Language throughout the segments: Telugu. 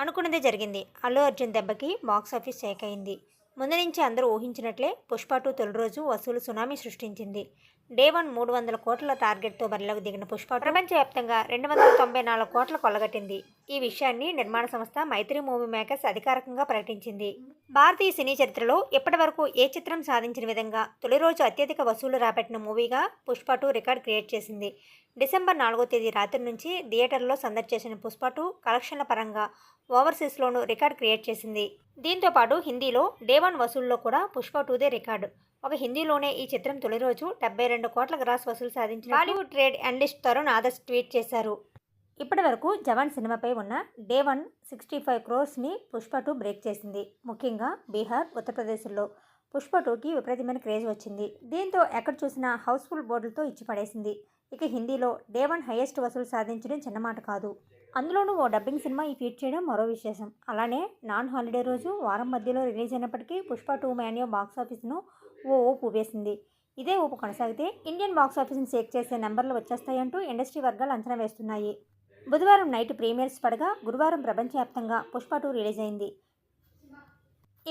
అనుకున్నదే జరిగింది. అల్లు అర్జున్ దెబ్బకి బాక్స్ ఆఫీస్ షేక్ అయింది. ముందు నుంచి అందరూ ఊహించినట్లే పుష్ప టూ తొలి రోజు వసూలు సునామీ సృష్టించింది. డే వన్ మూడు వందల కోట్ల టార్గెట్తో బరిలోకి దిగిన పుష్ప ప్రపంచవ్యాప్తంగా రెండు వందల తొంభై నాలుగు కోట్ల కొల్లగట్టింది. ఈ విషయాన్ని నిర్మాణ సంస్థ మైత్రి మూవీ మేకర్స్ అధికారికంగా ప్రకటించింది. భారతీయ సినీ చరిత్రలో ఇప్పటివరకు ఏ చిత్రం సాధించిన విధంగా తొలి రోజు అత్యధిక వసూలు రాబట్టిన మూవీగా పుష్ప టూ రికార్డ్ క్రియేట్ చేసింది. డిసెంబర్ నాలుగో తేదీ రాత్రి నుంచి థియేటర్లో సందడి చేసిన పుష్ప టూ కలెక్షన్ల పరంగా ఓవర్సీస్లోనూ రికార్డ్ క్రియేట్ చేసింది. దీంతో పాటు హిందీలో డే వన్ వసూల్లో కూడా పుష్ప టూదే రికార్డు. ఒక హిందీలోనే ఈ చిత్రం తొలి రోజు డెబ్బై రెండు కోట్ల గ్రాస్ వసూలు సాధించిన Bollywood trade analyst Taran Adarsh tweet చేశారు. ఇప్పటి వరకు జవాన్ సినిమాపై ఉన్న డే వన్ సిక్స్టీ ఫైవ్ క్రోర్స్ని పుష్ప టూ బ్రేక్ చేసింది. ముఖ్యంగా బీహార్ ఉత్తరప్రదేశ్లో పుష్ప టూకి విపరీతమైన క్రేజ్ వచ్చింది. దీంతో ఎక్కడ చూసినా హౌస్ఫుల్ బోర్డులతో ఇచ్చి పడేసింది. ఇక హిందీలో డే వన్ హైయెస్ట్ వసూలు సాధించడం చిన్నమాట కాదు. అందులోనూ ఓ డబ్బింగ్ సినిమా ఈ ఫీట్ చేయడం మరో విశేషం. అలానే నాన్ హాలిడే రోజు వారం మధ్యలో రిలీజ్ అయినప్పటికీ పుష్ప టూ మాన్యో బాక్స్ ఆఫీస్ను ఓ ఊపు ఊపేసింది. ఇదే ఊపు కొనసాగితే ఇండియన్ బాక్సాఫీస్ని షేక్ చేసే నెంబర్లు వచ్చేస్తాయంటూ ఇండస్ట్రీ వర్గాలు అంచనా వేస్తున్నాయి. బుధవారం నైట్ ప్రీమియర్స్ పడగా గురువారం ప్రపంచవ్యాప్తంగా పుష్ప టూ రిలీజ్ అయింది.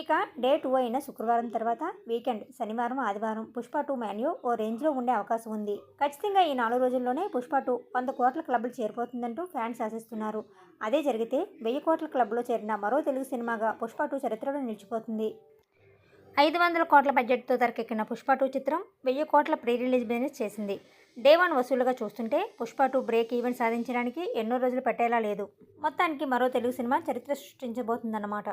ఇక డే టూ అయిన శుక్రవారం తర్వాత వీకెండ్ శనివారం ఆదివారం పుష్ప టూ మాన్యూ ఓ రేంజ్లో ఉండే అవకాశం ఉంది. ఖచ్చితంగా ఈ నాలుగు రోజుల్లోనే పుష్ప టూ వంద కోట్ల క్లబ్లు చేరిపోతుందంటూ ఫ్యాన్స్ ఆశిస్తున్నారు. అదే జరిగితే వెయ్యి కోట్ల క్లబ్లో చేరిన మరో తెలుగు సినిమాగా పుష్ప టూ చరిత్రలో నిలిచిపోతుంది. ఐదు వందల కోట్ల బడ్జెట్తో తెరకెక్కిన పుష్ప టూ చిత్రం వెయ్యి కోట్ల ప్రీ రిలీజ్ బిజినెస్ చేసింది. డే వన్ వసూలుగా చూస్తుంటే పుష్ప టూ బ్రేక్ ఈవెంట్ సాధించడానికి ఎన్నో రోజులు పెట్టేలా లేదు. మొత్తానికి మరో తెలుగు సినిమా చరిత్ర సృష్టించబోతుందన్నమాట.